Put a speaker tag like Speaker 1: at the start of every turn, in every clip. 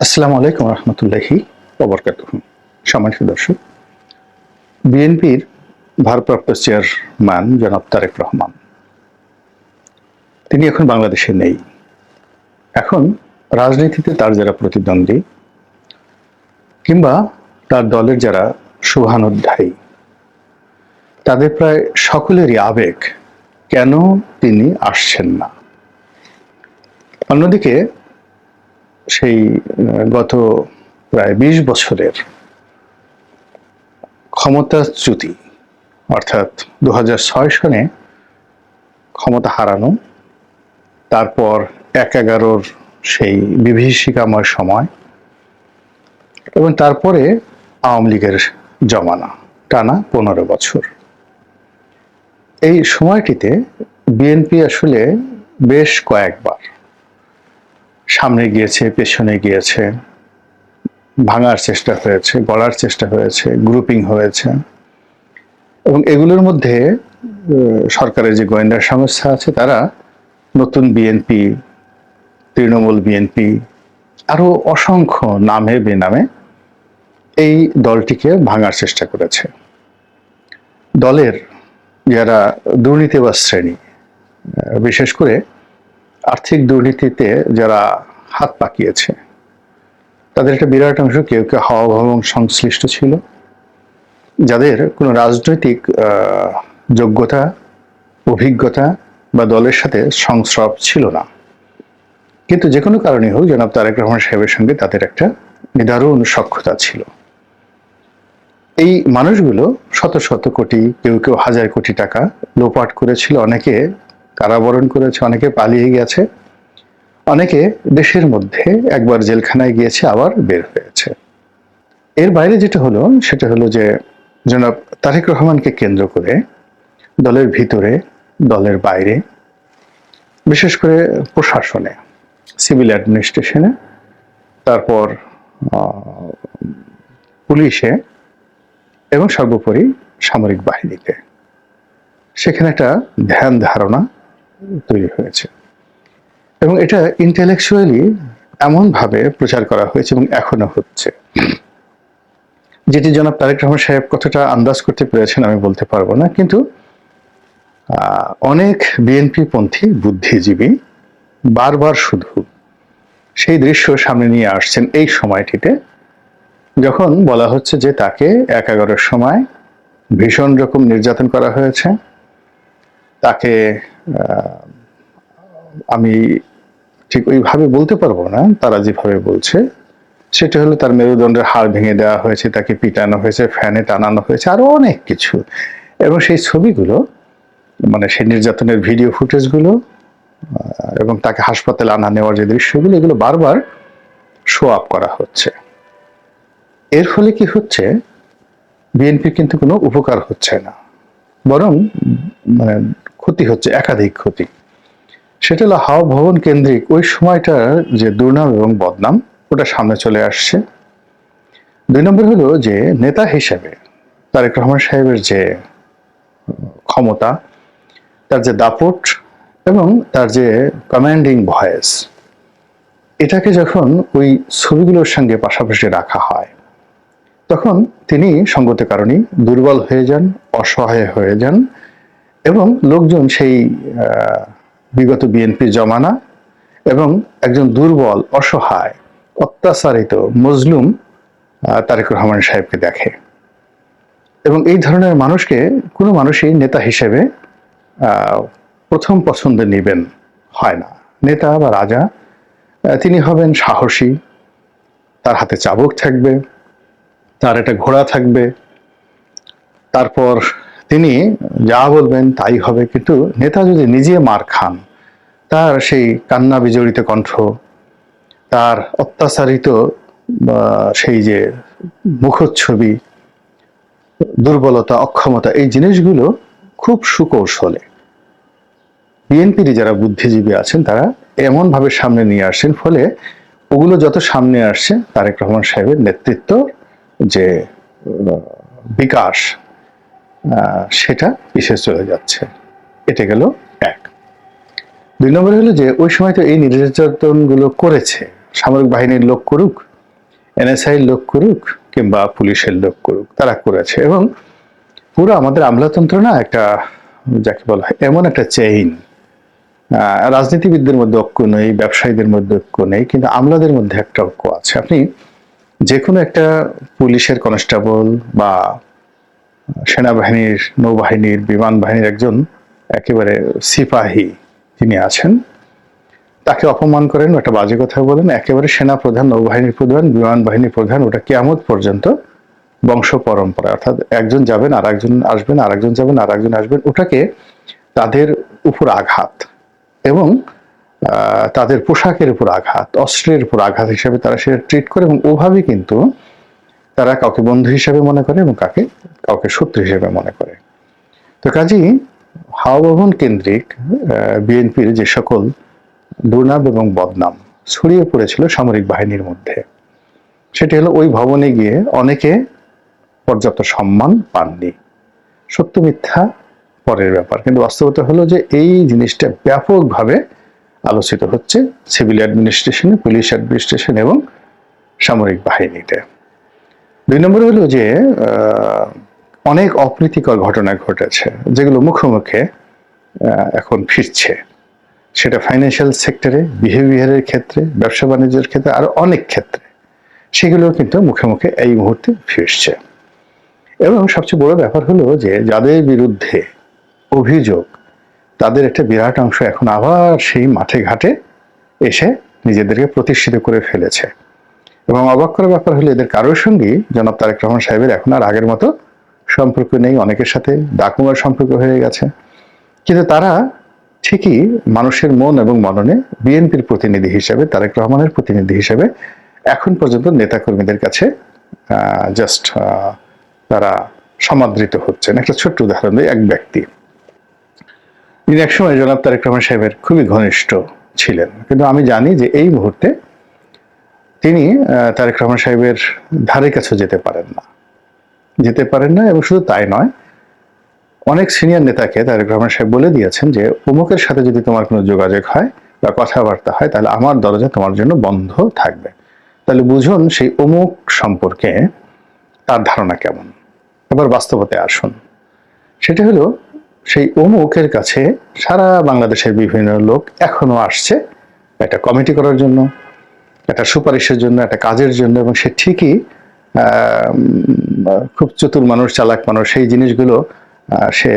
Speaker 1: আসসালামু আলাইকুম রহমতুল্লাহি ওবরকাত সম্মানিত দর্শক, বিএনপির ভারপ্রাপ্ত চেয়ারম্যান জনাব তারেক রহমান, তিনি এখন বাংলাদেশে নেই। এখন রাজনীতিতে তার যারা প্রতিদ্বন্দ্বী কিংবা তার দলের যারা শুভানুধ্যায়ী, তাদের প্রায় সকলেরই আবেগ, কেন তিনি আসছেন না? অন্যদিকে সেই গত প্রায় বিশ বছরের ক্ষমতাচ্যুতি অর্থাৎ দু ছয় সনে ক্ষমতা হারানো, তারপর এক এগারোর সেই বিভীষিকাময় সময় এবং তারপরে আওয়ামী লীগের জমানা, টানা পনেরো বছর। এই সময়টিতে বিএনপি আসলে বেশ কয়েকবার সামনে গিয়েছে, পেছনে গিয়েছে, ভাঙার চেষ্টা হয়েছে, গড়ার চেষ্টা হয়েছে গ্রুপিং হয়েছে। এবং এগুলোর মধ্যে সরকারের যে গোয়েন্দা সংস্থা আছে, তারা নতুন বিএনপি তৃণমূল বিএনপি আরও অসংখ্য নামে বেনামে এই দলটিকে ভাঙার চেষ্টা করেছে। দলের যারা দুর্নীতিবাজ শ্রেণি বিশেষ করে আর্থিক দুর্নীতিতে যারা হাত পাকিয়েছে, তাদের একটা বিরাট অংশ কেউ কেউ হাওয়া ভবন সংশ্লিষ্ট ছিল। যাদের কোনো রাজনৈতিক যোগ্যতা, অভিজ্ঞতা বা দলের সাথে সংস্রব ছিল না। কিন্তু যে কোনো কারণে হোক, জনাব তারেক রহমান সাহেবের সঙ্গে তাদের একটা নিদারুণ সক্ষতা ছিল। এই মানুষগুলো শত শত কোটি, কেউ কেউ হাজার কোটি টাকা লোপাট করেছিল। অনেকে কারাবরণ করেছে, অনেকে পালিয়ে গেছে। অনেকে দেশের মধ্যে একবার জেলখানায় গিয়েছে, আবার বের হয়েছে। এর বাইরে যেটা হলো, সেটা হলো যে, জনাব তারেক রহমানকে কেন্দ্র করে দলের ভিতরে, দলের বাইরে, বিশেষ করে প্রশাসনে, সিভিল অ্যাডমিনিস্ট্রেশনে, তারপর পুলিশে এবং সর্বোপরি সামরিক বাহিনীতে। সেখানে একটা ধ্যান ধারণা তৈরি হয়েছে। এবং এটা ইন্টেলেকচুয়ালি এমনভাবে প্রচার করা হয়েছে এবং এখনও হচ্ছে। যেটি জনাব তারেক রহমান সাহেব কতটা আন্দাজ করতে পেরেছেন আমি বলতে পারব না, কিন্তু অনেক বিএনপি পন্থী বুদ্ধিজীবী বারবার শুধু সেই দৃশ্য সামনে নিয়ে আসছেন এই সময়টিতে, যখন বলা হচ্ছে যে তাকে এক এগারোর সময় ভীষণ রকম নির্যাতন করা হয়েছে, তাকে আমি ঠিক ওইভাবে বলতে পারব না, তারা যেভাবে বলছে। সেটা হলো তার মেরুদণ্ডের হাড় ভেঙে দেওয়া হয়েছে, তাকে পিটানো হয়েছে, ফ্যানে টানানো হয়েছে, আরও অনেক কিছু। এবং সেই ছবিগুলো মানে সেই নির্যাতনের ভিডিও ফুটেজগুলো এবং তাকে হাসপাতালে আনা নেওয়ার যে দৃশ্যগুলো, এগুলো বারবার শো আপ করা হচ্ছে। এর ফলে কি হচ্ছে বিএনপি কিন্তু কোনো উপকার হচ্ছে না। বরং মানে ক্ষতি হচ্ছে, একাধিক ক্ষতি। সেটা হলো হাওয়া ভবন কেন্দ্রিক ওই সময়টার যে দুর্নাম এবং বদনাম, ওটা সামনে চলে আসছে। দুই নম্বর হলো যে নেতা হিসেবে তারেক রহমান সাহেবের যে ক্ষমতা, তার যে দাপট এবং তার যে কমান্ডিং ভয়েস এটাকে যখন ওই ছবিগুলোর সঙ্গে পাশাপাশি রাখা হয়, তখন তিনি সঙ্গত কারণে দুর্বল হয়ে যান, অসহায় হয়ে যান এবং লোকজন সেই বিগত বিএনপি জমানা এবং একজন দুর্বল, অসহায়, অত্যাচারিত মজলুম তারেক রহমান সাহেবকে দেখে। এবং এই ধরনের মানুষকে কোনো মানুষই নেতা হিসেবে প্রথম পছন্দে নেবেন, হয় না। নেতা বা রাজা তিনি হবেন সাহসী, তার হাতে চাবুক থাকবে, তার একটা ঘোড়া থাকবে, তারপর তিনি যা বলবেন তাই হবে, কিন্তু নেতা যদি নিজে মার খান, তার সেই কান্না বিজড়িত কণ্ঠ, তার অত্যাচারিত সেই যে মুখচ্ছবি, দুর্বলতা, অক্ষমতা, এই জিনিসগুলো খুব সুকৌশলে। বিএনপির যারা বুদ্ধিজীবী আছেন, তারা এমন ভাবে সামনে নিয়ে আসছেন, ফলে ওগুলো যত সামনে আসছে, তারেক রহমান সাহেবের নেতৃত্ব যে বিকাশ সেটা পিছিয়ে চলে যাচ্ছে। এটা গেল এক। দুই নম্বর হলো যে, ওই সময় তো এই নির্যাতনগুলো করেছে, সামরিক বাহিনীর লোক করুক এনএসআই লোক করুক, কিংবা পুলিশের লোক করুক, তারা করেছে। এবং পুরো আমাদের আমলাতন্ত্র না একটা, যাকে বলা হয়, এমন একটা চেইন রাজনীতিবিদদের মধ্যে ঐক্য নেই, ব্যবসায়ীদের মধ্যে ঐক্য নেই, কিন্তু আমলাদের মধ্যে একটা ঐক্য আছে। আপনি যে কোনো একটা পুলিশের কনস্টেবল বা সেনাবাহিনীর, নৌবাহিনীর বিমান বাহিনীর একজন একেবারে সিপাহী তিনি আছেন, তাকে অপমান করেন, একটা বাজে কথা বলেন, একেবারে সেনা প্রধান নৌবাহিনীর প্রধান বিমান বাহিনীর প্রধান, ওটা কেয়ামত পর্যন্ত বংশ পরম্পরা। অর্থাৎ একজন যাবেন আর একজন আসবেন আর একজন যাবেন আর একজন আসবেন, ওটাকে তাদের উপর আঘাত এবং তাদের পোশাকের উপর আঘাত, অস্ত্রের উপর আঘাত হিসেবে তারা সেটা ট্রিট করে এবং ওভাবে কিন্তু তারা কাউকে বন্ধু হিসেবে মনে করে এবং কাকে, কাউকে শত্রু হিসেবে মনে করে। তো কাজেই হাওয়া ভবন কেন্দ্রিক বিএনপির যে সকল দুর্নাম এবং বদনাম ছড়িয়ে পড়েছিল সামরিক বাহিনীর মধ্যে। সেটি হলো ওই ভবনে গিয়ে অনেকে পর্যাপ্ত সম্মান পাননি। সত্য মিথ্যা পরের ব্যাপার। কিন্তু বাস্তবতা হলো যে এই জিনিসটা ব্যাপকভাবে আলোচিত হচ্ছে সিভিল অ্যাডমিনিস্ট্রেশনে, পুলিশ অ্যাডমিনিস্ট্রেশন এবং সামরিক বাহিনীতে। দুই নম্বর হলো যে অনেক অপ্রীতিকর ঘটনা ঘটেছে, যেগুলো মুখে মুখে এখন ফিরছে। সেটা ফাইন্যান্সিয়াল সেক্টরে বিহেভিয়ারের ক্ষেত্রে, ব্যবসা বাণিজ্যের ক্ষেত্রে, আর অনেক ক্ষেত্রে। সেগুলো কিন্তু মুখে মুখে এই মুহূর্তে ফিরছে। এবং সবচেয়ে বড় ব্যাপার হলো যে, যাদের বিরুদ্ধে অভিযোগ, তাদের একটা বিরাট অংশ এখন আবার সেই মাঠে ঘাটে এসে নিজেদেরকে প্রতিষ্ঠিত করে ফেলেছে। এবং অবাক করার ব্যাপার হলো এদের কারোর সঙ্গেই জনাব তারেক রহমান সাহেবের এখন আর আগের মতো সম্পর্ক নেই, অনেকের সাথে ডাকুমার সম্পর্ক হয়ে গেছে। কিন্তু তারা ঠিকই মানুষের মন এবং মননে বিএনপির প্রতিনিধি হিসেবে, তারেক রহমানের প্রতিনিধি হিসেবে এখন পর্যন্ত নেতাকর্মীদের কাছে জাস্ট তারা সমাদৃত হচ্ছেন। একটা ছোট্ট উদাহরণ এক ব্যক্তি। তিনি একসময় জনাব তারেক রহমান সাহেবের খুবই ঘনিষ্ঠ ছিলেন। কিন্তু আমি জানি যে এই মুহূর্তে তিনি তারেক রহমান সাহেবের ধারে কাছে যেতে পারেন না। যেতে পারেন না এবং শুধু তাই নয়, অনেক সিনিয়র নেতাকে তারেক রহমান সাহেব বলে দিয়েছেন যে, অমুকের সাথে যদি তোমার কোনো যোগাযোগ হয় বা কথাবার্তা হয়, তাহলে আমার দরজা তোমার জন্য বন্ধ থাকবে। তাহলে বুঝুন সেই অমুক সম্পর্কে তার ধারণা কেমন। এবার বাস্তবতায় আসুন। সেটা হলো, সেই অমুকের কাছে সারা বাংলাদেশের বিভিন্ন লোক এখনও আসছে একটা কমিটি করার জন্য। একটা সুপারিশের জন্য, একটা কাজের জন্য, এবং সে ঠিকই খুব চতুর মানুষ, চালাক মানুষ, সেই জিনিসগুলো সে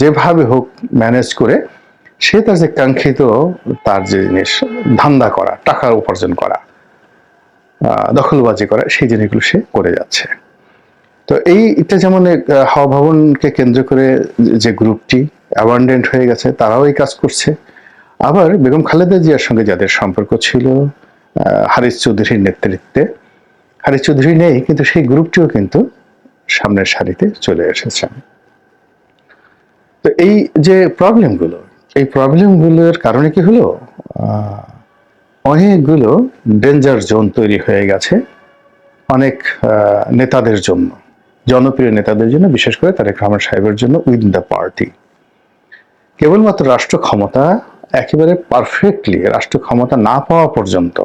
Speaker 1: যেভাবে হোক ম্যানেজ করে, সে তার যে কাঙ্ক্ষিত তার যে জিনিস, ধান্দা করা, টাকা উপার্জন করা দখলবাজি করা, সেই জিনিসগুলো সে করে যাচ্ছে। তো এই এটা যেমন হাওয়া ভবনকে কেন্দ্র করে যে গ্রুপটি অ্যাবান্ডেন্ট হয়ে গেছে, তারাও এই কাজ করছে। আবার বেগম খালেদা জিয়ার সঙ্গে যাদের সম্পর্ক ছিল হারিস চৌধুরীর নেতৃত্বে। হারিস চৌধুরী নেই, কিন্তু সেই গ্রুপটিও কিন্তু সামনের সারিতে চলে এসেছেন তো এই যে প্রবলেমগুলো, এই প্রবলেমগুলোর কারণে কি হলো? অনেকগুলো ডেঞ্জার জোন তৈরি হয়ে গেছে, অনেক নেতাদের জন্য, জনপ্রিয় নেতাদের জন্য, বিশেষ করে তারেক রহমান সাহেবের জন্য উইদিন দ্য পার্টি। কেবলমাত্র রাষ্ট্র ক্ষমতা একেবারে পারফেক্টলি রাষ্ট্র ক্ষমতা না পাওয়া পর্যন্ত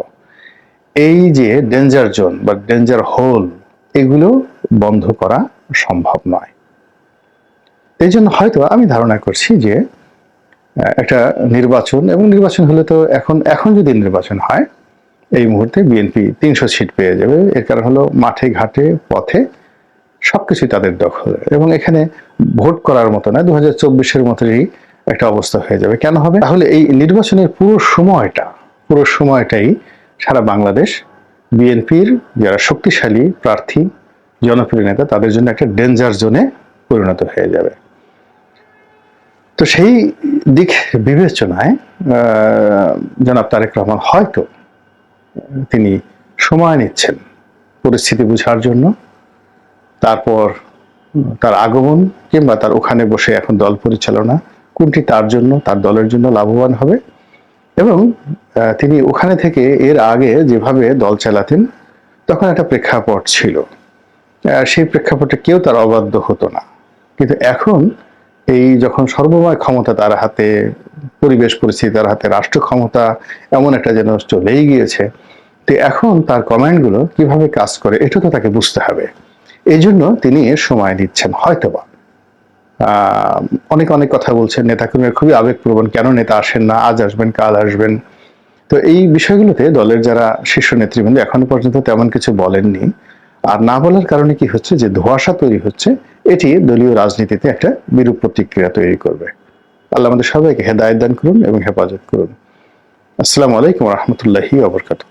Speaker 1: এই যে ডেঞ্জার জোন বা ডেঞ্জার হোল এগুলো বন্ধ করা সম্ভব নয়। এই জন্য হয়তো আমি ধারণা করছি যে একটা নির্বাচন, এবং নির্বাচন হলে তো এখন এখন যদি নির্বাচন হয়, এই মুহূর্তে বিএনপি তিনশো সিট পেয়ে যাবে। এর কারণ হলো মাঠে, ঘাটে, পথে সবকিছুই তাদের দখল। এবং এখানে ভোট করার মতো না দু হাজার চব্বিশের মতোই একটা অবস্থা হয়ে যাবে। কেন হবে? তাহলে এই নির্বাচনের পুরো সময়টা, পুরো সময়টাই সারা বাংলাদেশ বিএনপির যারা শক্তিশালী প্রার্থী, জনপ্রিয় নেতা, তাদের জন্য একটা ডেঞ্জার জোনে পরিণত হয়ে যাবে। তো সেই দিক বিবেচনায় জনাব তারেক রহমান হয়তো তিনি সময় নিচ্ছেন পরিস্থিতি বোঝার জন্য। তারপর তার আগমন কিংবা তার ওখানে বসে এখন দল পরিচালনা, কোনটি তার জন্য, তার দলের জন্য লাভবান হবে এবং তিনি ওখানে থেকে এর আগে যেভাবে দল চালাতেন, তখন একটা প্রেক্ষাপট ছিল। সেই প্রেক্ষাপটে কেউ তার অবাধ্য হতো না। কিন্তু এখন এই যখন সর্বময় ক্ষমতা তার হাতে, পরিবেশ পরিস্থিতি তার হাতে, রাষ্ট্র ক্ষমতা এমন একটা যেন চলেই গিয়েছে, তো এখন তার কমেন্টগুলো কীভাবে কাজ করে, এটা তো তাকে বুঝতে হবে। এই জন্য তিনি সময় নিচ্ছেন হয়তোবা। অনেক অনেক কথা বলছেন, নেতাকর্মীরা খুবই আবেগপ্রবণ, কেন নেতা আসেন না, আজ আসবেন, কাল আসবেন। তো এই বিষয়গুলোতে দলের যারা শীর্ষ নেতৃবৃন্দ এখনও পর্যন্ত তেমন কিছু বলেননি। আর না বলার কারণে কি হচ্ছে যে ধোয়াশা তৈরি হচ্ছে, এটি দলীয় রাজনীতিতে একটা বিরূপ প্রতিক্রিয়া তৈরি করবে। আল্লাহ আমাদের সবাইকে হেদায়ত দান করুন এবং হেফাজত করুন। আসসালামু আলাইকুম রহমতুল্লাহি আবরকাতুহ